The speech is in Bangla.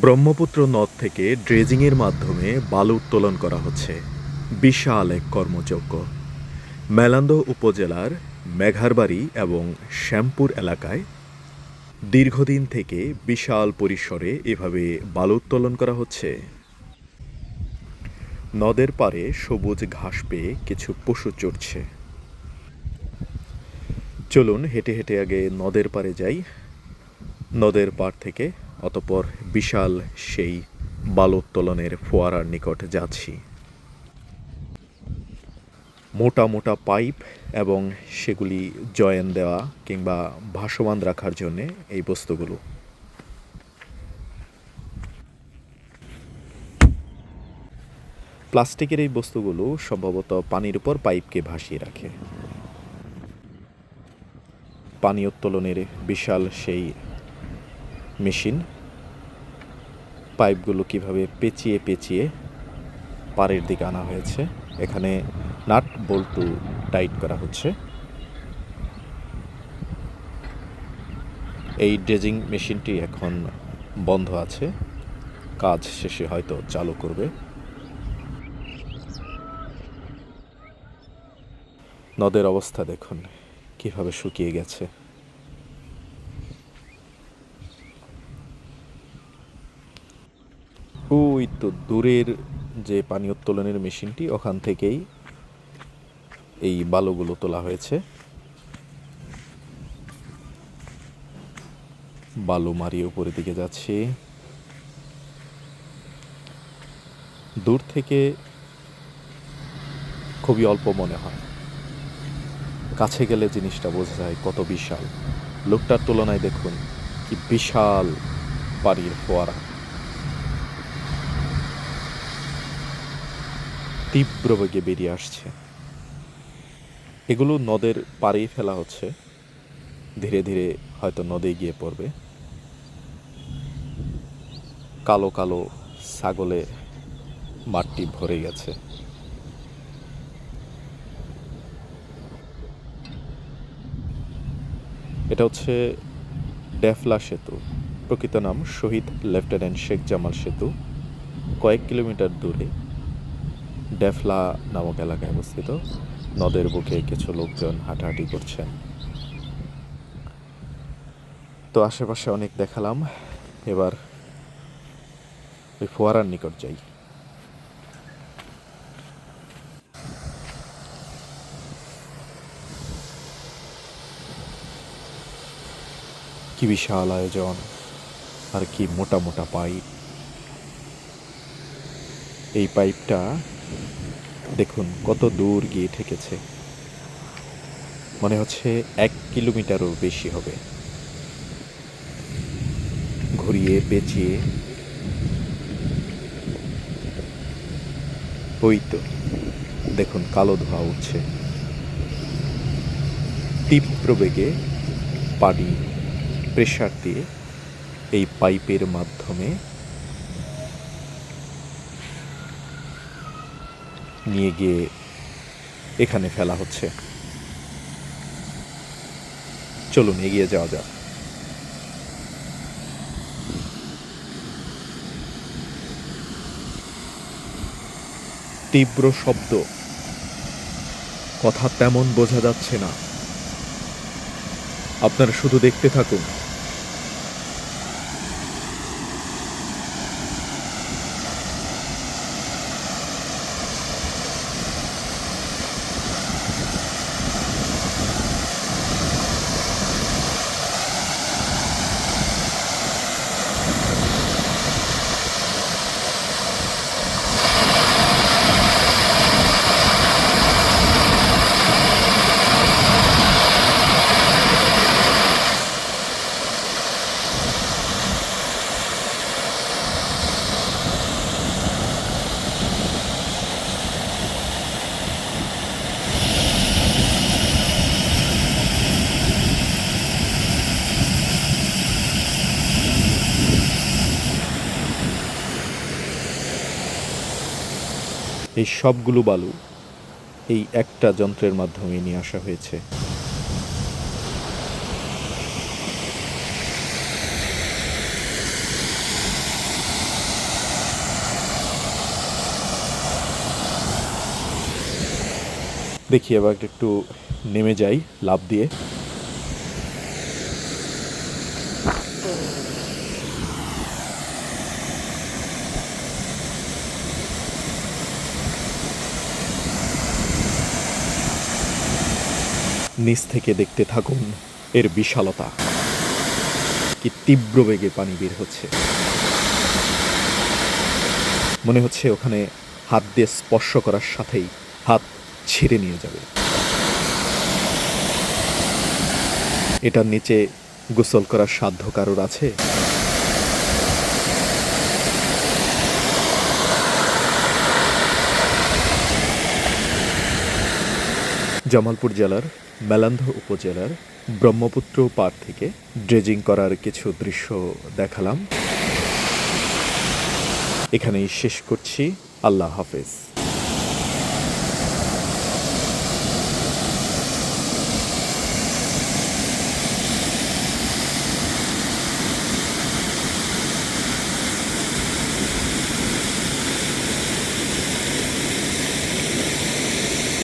ব্রহ্মপুত্র নদ থেকে ড্রেজিংয়ের মাধ্যমে বালু উত্তোলন করা হচ্ছে। বিশাল এক কর্মযজ্ঞ। মেলান্দ উপজেলার মেঘারবাড়ি এবং শ্যামপুর এলাকায় দীর্ঘদিন থেকে বিশাল পরিসরে এভাবে বালু উত্তোলন করা হচ্ছে। নদের পাড়ে সবুজ ঘাস পেয়ে কিছু পশু চড়ছে। চলুন হেঁটে হেঁটে আগে নদের পাড়ে যাই। নদের পাড় থেকে অতপর বিশাল সেই বালোত্তোলনের ফোয়ারার নিকট যাচ্ছি। মোটা মোটা পাইপ এবং সেগুলি জয়েন দেওয়া কিংবা ভাসমান রাখার জন্যে এই বস্তুগুলো। প্লাস্টিকের এই বস্তুগুলো সম্ভবত পানির উপর পাইপকে ভাসিয়ে রাখে। পানি উত্তোলনের বিশাল সেই মেশিন পাইপগুলো কীভাবে পেঁচিয়ে পেঁচিয়ে পাড়ের দিকে আনা হয়েছে, এখানে নাট বল্টু টাইট করা হচ্ছে। এই ড্রেজিং মেশিনটি এখন বন্ধ আছে, কাজ শেষে হয়তো চালু করবে। নদের অবস্থা দেখুন, কীভাবে শুকিয়ে গেছে। তো দূরের যে পানি উত্তোলনের মেশিনটি, ওখান থেকেই এই বালুগুলো তোলা হয়েছে। বালু মারিয়ে উপরের দিকে যাচ্ছে। দূর থেকে খুবই অল্প মনে হয়। কাছে গেলে জিনিসটা বোঝা যায় কত বিশাল। লোকটার তুলনায় দেখুন কি বিশাল বাড়ির ফোয়ারা। তীব্র বেগে বেরিয়ে আসছে। এগুলো নদের পাড়েই ফেলা হচ্ছে। ধীরে ধীরে হয়তো নদে গিয়ে পড়বে। কালো কালো ছাগলে মাঠটি ভরে গেছে। এটা হচ্ছে ডেফলা সেতু। প্রকৃত নাম শহীদ লেফটেন্যান্ট শেখ জামাল সেতু। কয়েক কিলোমিটার দূরে ডেফলা নামক এলাকায় অবস্থিত। নদের বুকে কিছু লোকজন হাঁটাহাঁটি করছেন তো আশেপাশে অনেক দেখালাম। এবার ওই ফোয়ারার নিকট যাই। কি বিশাল আয়োজন, আর কি মোটা মোটা পাইপ। এই পাইপটা দেখুন, কত দূর গিয়ে ঠেকেছে। মনে হচ্ছে এক কিলোমিটারও বেশি হবে। ঘুরিয়ে পেঁচিয়ে। ওই তো, দেখুন, কালো ধোঁয়া উঠছে। তীব্র বেগে পানি প্রেশার দিয়ে এই পাইপের মাধ্যমে নিয়ে গিয়ে এখানে ফেলা হচ্ছে। চলুন, এগিয়ে যাওয়া যাক। তীব্র শব্দ। কথা তেমন বোঝা যাচ্ছে না। আপনারা শুধু দেখতে থাকুন। এই সবগুলো বালু এই একটা যন্ত্রের মাধ্যমে নিয়ে আসা হয়েছে। দেখি আবার একটু নেমে যাই লাভ দিয়ে। নিচ থেকে দেখতে থাকুন এর বিশালতা। কি তীব্র বেগে পানি বের হচ্ছে। মনে হচ্ছে ওখানে হাত দিয়ে স্পর্শ করার সাথেই হাত ছিঁড়ে নিয়ে যাবে। এটার নিচে গোসল করার সাধ্য কারোর আছে? জামালপুর জেলার, মেলান্ধ উপজেলার ব্রহ্মপুত্র পার থেকে ড্রেজিং করার কিছু দৃশ্য দেখালাম। এখানেই শেষ করছি। আল্লাহ হাফেজ।